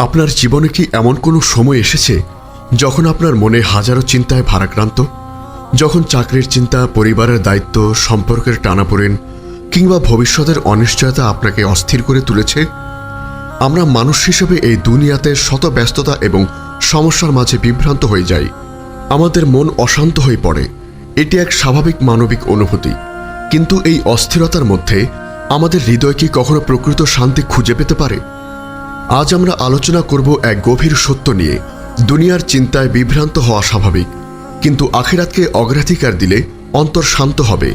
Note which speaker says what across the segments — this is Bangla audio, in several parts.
Speaker 1: আপনার জীবনে কি এমন কোনো সময় এসেছে যখন আপনার মনে হাজারো চিন্তায় ভারাক্রান্ত? যখন চাকরির চিন্তা, পরিবারের দায়িত্ব, সম্পর্কের টানাপোড়েন কিংবা ভবিষ্যতের অনিশ্চয়তা আপনাকে অস্থির করে তুলেছে? আমরা মানুষ হিসেবে এই দুনিয়াতে শত ব্যস্ততা এবং সমস্যার মাঝে বিভ্রান্ত হয়ে যাই। আমাদের মন অশান্ত হয়ে পড়ে। এটি এক স্বাভাবিক মানবিক অনুভূতি। কিন্তু এই অস্থিরতার মধ্যে আমাদের হৃদয় কি কখনো প্রকৃত শান্তি খুঁজে পেতে পারে? আজ আমরা আলোচনা করব এক গভীর সত্য নিয়ে। দুনিয়ার চিন্তায় বিভ্রান্ত হওয়া স্বাভাবিক, কিন্তু আখিরাতকে অগ্রাধিকার দিলে অন্তর শান্ত হবে।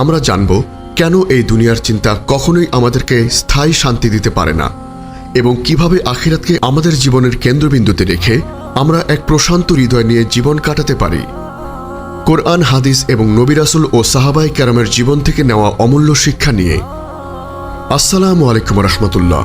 Speaker 1: আমরা জানব কেন এই দুনিয়ার চিন্তা কখনোই আমাদেরকে স্থায়ী শান্তি দিতে পারে না এবং কীভাবে আখিরাতকে আমাদের জীবনের কেন্দ্রবিন্দুতে রেখে আমরা এক প্রশান্ত হৃদয় নিয়ে জীবন কাটাতে পারি। কোরআন, হাদিস এবং নবিরাসুল ও সাহাবাই ক্যারামের জীবন থেকে নেওয়া অমূল্য শিক্ষা নিয়ে। আসসালামু আলাইকুম রহমতুল্লাহ।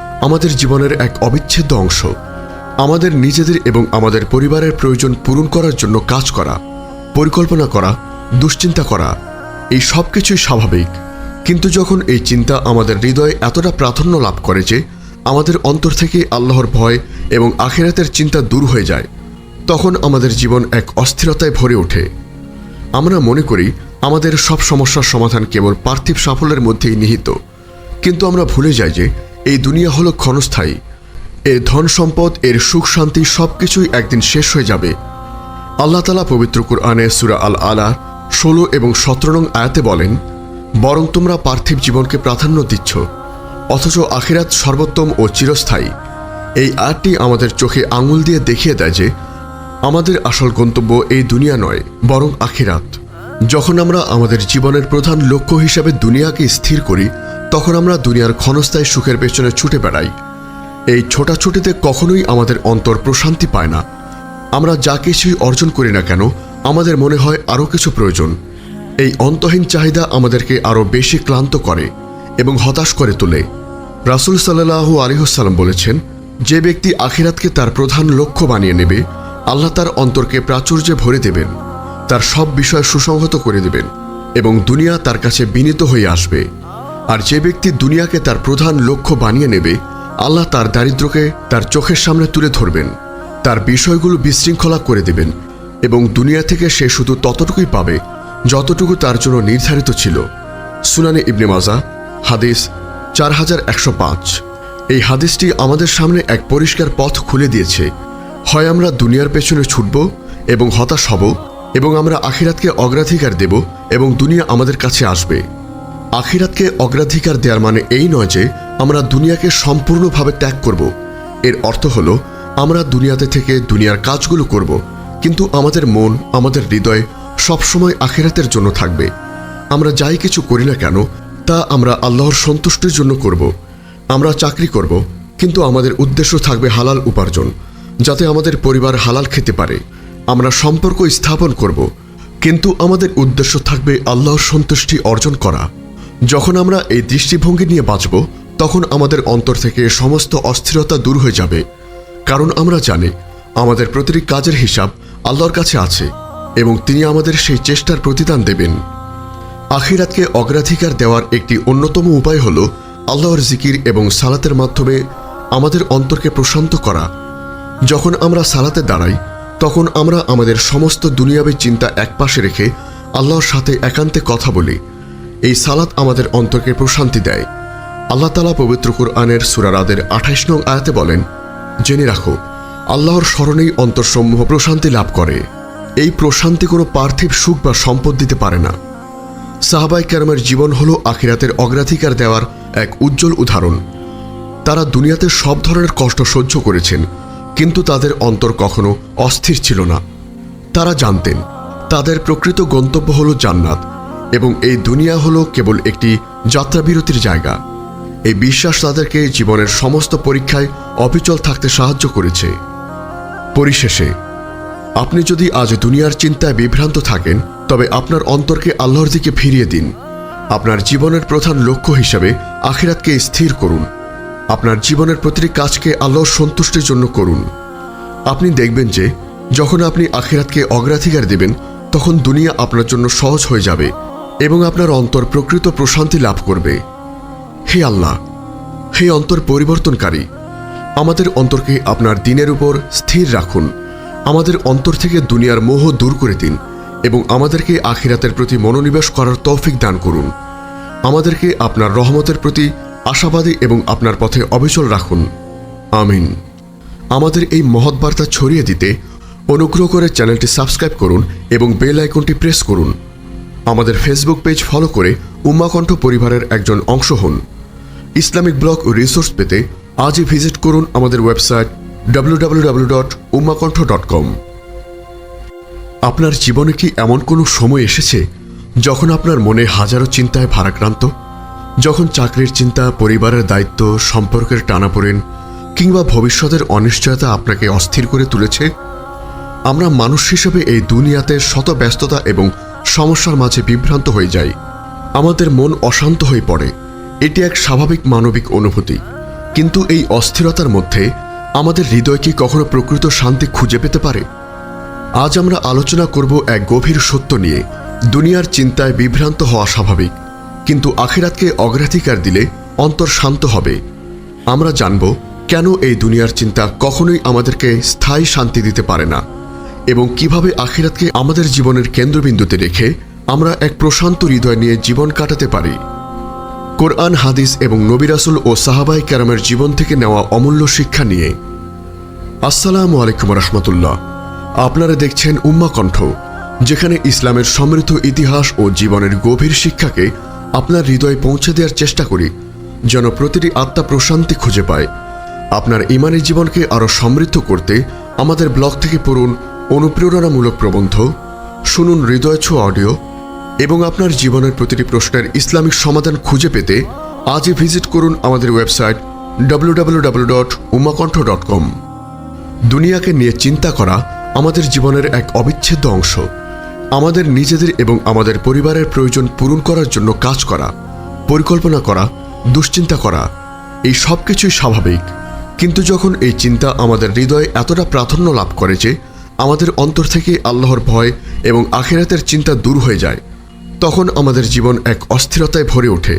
Speaker 1: আমাদের জীবনের এক অবিচ্ছেদ্য অংশ। আমাদের নিজেদের এবং আমাদের পরিবারের প্রয়োজন পূরণ করার জন্য কাজ করা, পরিকল্পনা করা, দুশ্চিন্তা করা, এই সব কিছুই স্বাভাবিক। কিন্তু যখন এই চিন্তা আমাদের হৃদয়ে এতটা প্রাধান্য লাভ করে যে আমাদের অন্তর থেকে আল্লাহর ভয় এবং আখেরাতের চিন্তা দূর হয়ে যায়, তখন আমাদের জীবন এক অস্থিরতায় ভরে ওঠে। আমরা মনে করি আমাদের সব সমস্যার সমাধান কেবল পার্থিব সাফল্যের মধ্যেই নিহিত। কিন্তু আমরা ভুলে যাই যে এই দুনিয়া হলো ক্ষণস্থায়ী। এর ধন সম্পদ, এর সুখ শান্তি সবকিছুই একদিন শেষ হয়ে যাবে। আল্লাহ তালা পবিত্র কুরআনে সুরা আল আলা ষোলো এবং সতেরো নং আয়াতে বলেন, বরং তোমরা পার্থিব জীবনকে প্রাধান্য দিচ্ছ, অথচ আখিরাত সর্বোত্তম ও চিরস্থায়ী। এই আয়াতটি আমাদের চোখে আঙুল দিয়ে দেখিয়ে দেয় যে, আমাদের আসল গন্তব্য এই দুনিয়া নয়, বরং আখিরাত। যখন আমরা আমাদের জীবনের প্রধান লক্ষ্য হিসাবে দুনিয়াকে স্থির করি তখন আমরা দুনিয়ার ক্ষণস্থায়ী সুখের পেছনে ছুটে বেড়াই। এই ছোটাছুটিতে কখনোই আমাদের অন্তর প্রশান্তি পায় না। আমরা যা কিছুই অর্জন করি না কেন, আমাদের মনে হয় আরও কিছু প্রয়োজন। এই অন্তহীন চাহিদা আমাদেরকে আরও বেশি ক্লান্ত করে এবং হতাশ করে তোলে। রাসুল সাল্লাহু আলিহসাল্লাম বলেছেন, যে ব্যক্তি আখিরাতকে তার প্রধান লক্ষ্য বানিয়ে নেবে, আল্লাহ তার অন্তরকে প্রাচুর্যে ভরে দেবেন, তার সব বিষয় সুসংহত করে দেবেন এবং দুনিয়া তার কাছে বিনীত হয়ে আসবে। আর যে ব্যক্তি দুনিয়াকে তার প্রধান লক্ষ্য বানিয়ে নেবে, আল্লাহ তার দারিদ্রকে তার চোখের সামনে তুলে ধরবেন। তার বিষয়গুলো বিশৃঙ্খলা করে দেবেন এবং দুনিয়া থেকে সে শুধু ততটুকুই পাবে যতটুকু তার জন্য নির্ধারিত ছিল। সুনানে ইবনে মাজা, হাদিস চার হাজার একশো পাঁচ। এই হাদিসটি আমাদের সামনে এক পরিষ্কার পথ খুলে দিয়েছে। হয় আমরা দুনিয়ার পেছনে ছুটব এবং হতাশ হব এবং আমরা আখিরাতকে অগ্রাধিকার দেব এবং দুনিয়া আমাদের কাছে আসবে। আখিরাতকে অগ্রাধিকার দেওয়ার মানে এই নয় যে আমরা দুনিয়াকে সম্পূর্ণভাবে ত্যাগ করব। এর অর্থ হল, আমরা দুনিয়াতে থেকে দুনিয়ার কাজগুলো করব, কিন্তু আমাদের মন, আমাদের হৃদয় সবসময় আখিরাতের জন্য থাকবে। আমরা যাই কিছু করি না কেন, তা আমরা আল্লাহর সন্তুষ্টির জন্য করব। আমরা চাকরি করব, কিন্তু আমাদের উদ্দেশ্য থাকবে হালাল উপার্জন, যাতে আমাদের পরিবার হালাল খেতে পারে। আমরা সম্পর্ক স্থাপন করব, কিন্তু আমাদের উদ্দেশ্য থাকবে আল্লাহর সন্তুষ্টি অর্জন করা। যখন আমরা এই দৃষ্টিভঙ্গি নিয়ে বাঁচব, তখন আমাদের অন্তর থেকে সমস্ত অস্থিরতা দূর হয়ে যাবে। কারণ আমরা জানি, আমাদের প্রতিটি কাজের হিসাব আল্লাহর কাছে আছে এবং তিনি আমাদের সেই চেষ্টার প্রতিদান দেবেন। আখিরাতকে অগ্রাধিকার দেওয়ার একটি অন্যতম উপায় হল আল্লাহর জিকির এবং সালাতের মাধ্যমে আমাদের অন্তরকে প্রশান্ত করা। যখন আমরা সালাতে দাঁড়াই, তখন আমরা আমাদের সমস্ত দুনিয়াবী চিন্তা একপাশে রেখে আল্লাহর সাথে একান্তে কথা বলি। এই সালাত আমাদের অন্তরকে প্রশান্তি দেয়। আল্লাহ তালা পবিত্র কুরআনের সুরারাদের আঠাইশ নং আয়াতে বলেন, জেনে রাখো, আল্লাহর স্মরণেই অন্তরসমূহ প্রশান্তি লাভ করে। এই প্রশান্তি কোনো পার্থিব সুখ বা সম্পদ দিতে পারে না। সাহাবাই কেরামের জীবন হলো আখিরাতের অগ্রাধিকার দেওয়ার এক উজ্জ্বল উদাহরণ। তারা দুনিয়াতে সব ধরনের কষ্ট সহ্য করেছেন, কিন্তু তাদের অন্তর কখনো অস্থির ছিল না। তারা জানতেন, তাদের প্রকৃত গন্তব্য হল জান্নাত। এবং এই দুনিয়া হলো কেবল একটি যাত্রাবিরতির জায়গা। এই বিশ্বাস তাদেরকে জীবনের সমস্ত পরীক্ষায় অবিচল থাকতে সাহায্য করেছে। পরিশেষে, আপনি যদি আজ দুনিয়ার চিন্তায় বিভ্রান্ত থাকেন, তবে আপনার অন্তরকে আল্লাহর দিকে ফিরিয়ে দিন। আপনার জীবনের প্রধান লক্ষ্য হিসাবে আখিরাতকে স্থির করুন। আপনার জীবনের প্রতিটি কাজকে আল্লাহর সন্তুষ্টির জন্য করুন। আপনি দেখবেন যে, যখন আপনি আখিরাতকে অগ্রাধিকার দেবেন, তখন দুনিয়া আপনার জন্য সহজ হয়ে যাবে। এবং আপনার অন্তর প্রকৃত প্রশান্তি লাভ করবে। হে আল্লাহ, হে অন্তর পরিবর্তনকারী, আমাদের অন্তরকে আপনার দিনের উপর স্থির রাখুন। আমাদের অন্তর থেকে দুনিয়ার মোহ দূর করে দিন এবং আমাদেরকে আখিরাতের প্রতি মনোনিবেশ করার তৌফিক দান করুন। আমাদেরকে আপনার রহমতের প্রতি আশাবাদী এবং আপনার পথে অবিচল রাখুন। আমিন। আমাদের এই মহৎ বার্তা ছড়িয়ে দিতে অনুগ্রহ করে চ্যানেলটি সাবস্ক্রাইব করুন এবং বেল আইকনটি প্রেস করুন। আমাদের ফেসবুক পেজ ফলো করে উম্মাকণ্ঠ পরিবারের একজন অংশ হন। ইসলামিক ব্লগ ও রিসোর্স পেতে আজই ভিজিট করুন আমাদের ওয়েবসাইট www.ummakontho.com আপনার জীবনে কি এমন কোনো সময় এসেছে যখন আপনার মনে হাজারো চিন্তায় ভারাক্রান্ত? যখন চাকরির চিন্তা, পরিবারের দায়িত্ব, সম্পর্কের টানাপোড়েন কিংবা ভবিষ্যতের অনিশ্চয়তা আপনাকে অস্থির করে তুলেছে? আমরা মানুষ হিসেবে এই দুনিয়াতে শত ব্যস্ততা এবং সমস্যার মাঝে বিভ্রান্ত হয়ে যাই। আমাদের মন অশান্ত হয়ে পড়ে। এটি এক স্বাভাবিক মানবিক অনুভূতি। কিন্তু এই অস্থিরতার মধ্যে আমাদের হৃদয় কি কখনো প্রকৃত শান্তি খুঁজে পেতে পারে? আজ আমরা আলোচনা করব এক গভীর সত্য নিয়ে। দুনিয়ার চিন্তায় বিভ্রান্ত হওয়া স্বাভাবিক। কিন্তু আখিরাতকে অগ্রাধিকার দিলে অন্তর শান্ত হবে। আমরা জানব কেন এই দুনিয়ার চিন্তা কখনোই আমাদেরকে স্থায়ী শান্তি দিতে পারে না। এবং কীভাবে আখিরাতকে আমাদের জীবনের কেন্দ্রবিন্দুতে রেখে আমরা এক প্রশান্ত হৃদয় নিয়ে জীবন কাটাতে পারি। কোরআন, হাদিস এবং নবিরাসুল ও সাহাবাই ক্যারামের জীবন থেকে নেওয়া অমূল্য শিক্ষা নিয়ে। আসসালামু আলাইকুম রহমতুল্লাহ। আপনারা দেখছেন উম্মা কণ্ঠ, যেখানে ইসলামের সমৃদ্ধ ইতিহাস ও জীবনের গভীর শিক্ষাকে আপনার হৃদয়ে পৌঁছে দেওয়ার চেষ্টা করি, যেন প্রতিটি আত্মা প্রশান্তি খুঁজে পায়। আপনার ইমানি জীবনকে আরও সমৃদ্ধ করতে আমাদের ব্লগ থেকে পড়ুন অনুপ্রেরণামূলক প্রবন্ধ, শুনুন হৃদয় ছোঁয়া অডিও এবং আপনার জীবনের প্রতিটি প্রশ্নের ইসলামিক সমাধান খুঁজে পেতে আজই ভিজিট করুন আমাদের ওয়েবসাইট www.umakantho.com দুনিয়াকে নিয়ে চিন্তা করা আমাদের জীবনের এক অবিচ্ছেদ্য অংশ। আমাদের নিজেদের এবং আমাদের পরিবারের প্রয়োজন পূরণ করার জন্য কাজ করা, পরিকল্পনা করা, দুশ্চিন্তা করা, এই সব কিছুই স্বাভাবিক। কিন্তু যখন এই চিন্তা আমাদের হৃদয়ে এতটা প্রাধান্য লাভ করে যে আমাদের অন্তর থেকে আল্লাহর ভয় এবং আখেরাতের চিন্তা দূর হয়ে যায়। তখন আমাদের জীবন এক অস্থিরতায় ভরে ওঠে।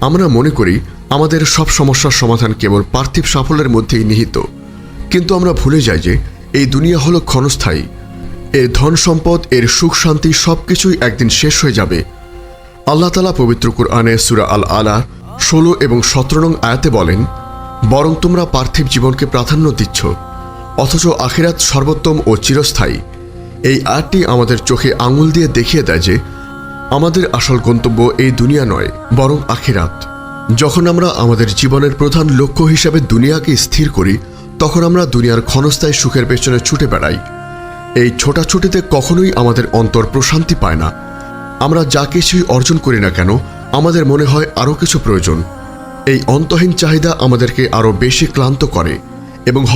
Speaker 1: আমরা মনে করি, আমাদের সব সমস্যার সমাধান কেবল পার্থিব সাফল্যের মধ্যেই নিহিত। কিন্তু আমরা ভুলে যাই যে, এই দুনিয়া হলো ক্ষণস্থায়ী। এর ধন সম্পদ, এর সুখ শান্তি সব কিছুই একদিন শেষ হয়ে যাবে। আল্লাহ তালা পবিত্র কুরআনে সুরা আল আলা ষোলো এবং সতেরো নং আয়াতে বলেন, বরং তোমরা পার্থিব জীবনকে প্রাধান্য দিচ্ছ। অথচ আখিরাত সর্বোত্তম ও চিরস্থায়ী। এই আয়াতটি আমাদের চোখে আঙুল দিয়ে দেখিয়ে দেয় যে আমাদের আসল গন্তব্য এই দুনিয়া নয়, বরং আখিরাত। যখন আমরা আমাদের জীবনের প্রধান লক্ষ্য হিসাবে দুনিয়াকে স্থির করি, তখন আমরা দুনিয়ার ক্ষণস্থায়ী সুখের পেছনে ছুটে বেড়াই। এই ছোটাছুটিতে কখনোই আমাদের অন্তর প্রশান্তি পায় না। আমরা যা কিছুই অর্জন করি না কেন, আমাদের মনে হয় আরও কিছু প্রয়োজন। এই অন্তহীন চাহিদা আমাদেরকে আরও বেশি ক্লান্ত করে এবং